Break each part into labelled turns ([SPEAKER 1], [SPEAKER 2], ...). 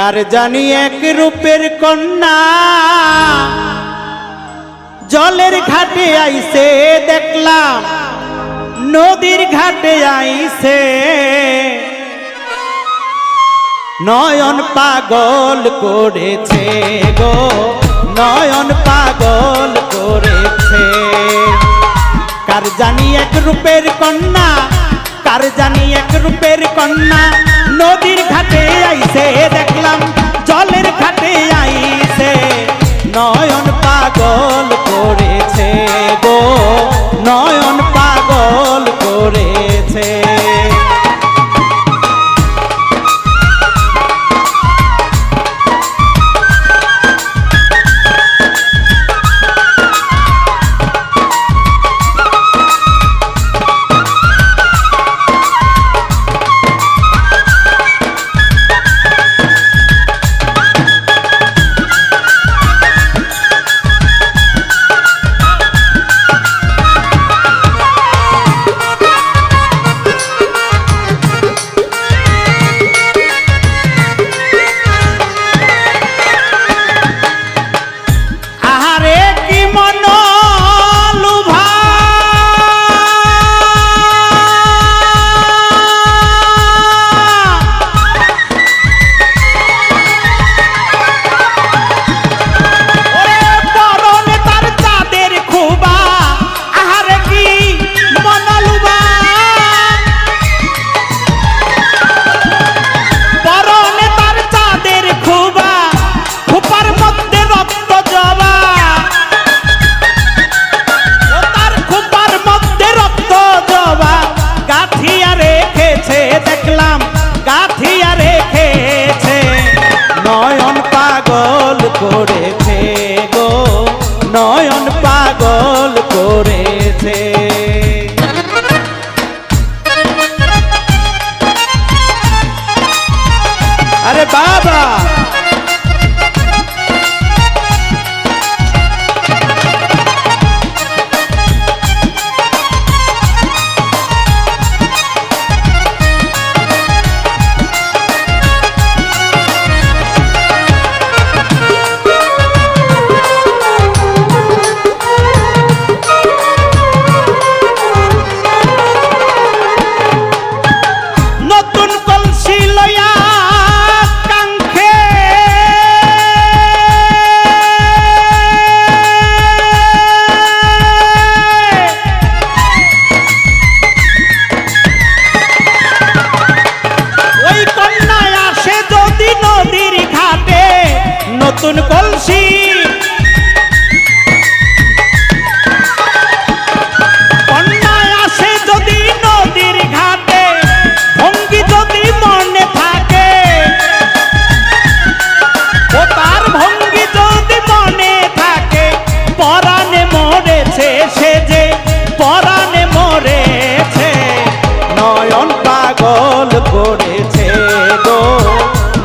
[SPEAKER 1] কার জানি এক রূপের কন্যা? জলের ঘাটে আইছে দেখলাম, নদীর ঘাটে আইছে নয়ন পাগল করেছে গো, নয়ন পাগল করেছে। কার জানি এক রূপের কন্যা, কার জানি এক রূপের কন্যা? নদীর ঘাটে আইসে দেখলাম জলের ঘাটে আইছে করেছে গো নয়ন পাগল করেছে। আরে বাবা!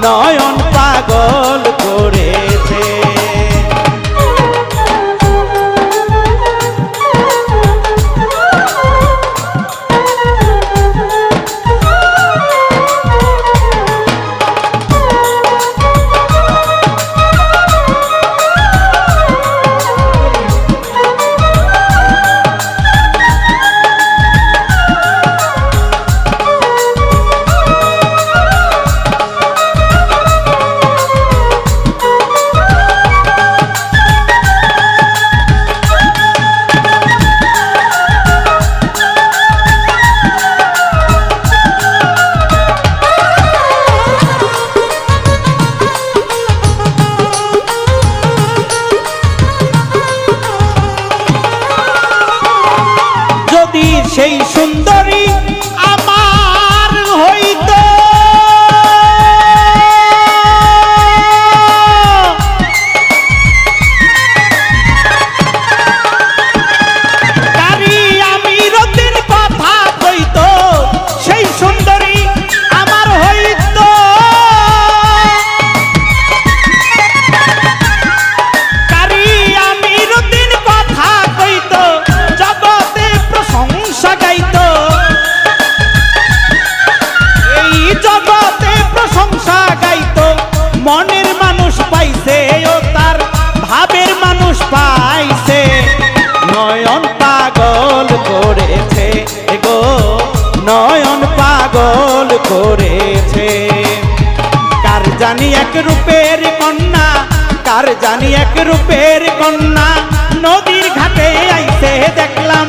[SPEAKER 1] নয়ন পাগল সুন্দরী করেছে। কার জানি এক রূপের কন্যা, কার জানি এক রূপের কন্যা। নদীর ঘাটে আইছে দেখলাম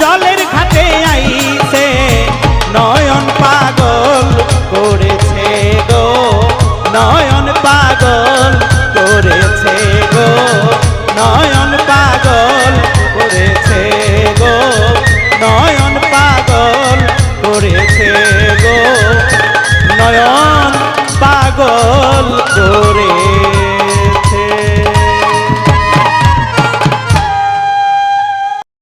[SPEAKER 1] জলের ঘাটে আইছে নয়ন পাগল করেছে গো, নয়ন পাগল করেছে গো, নয়ন পাগল করেছে গো, নয়ন পাগল করেছে নয়ন পাগল করে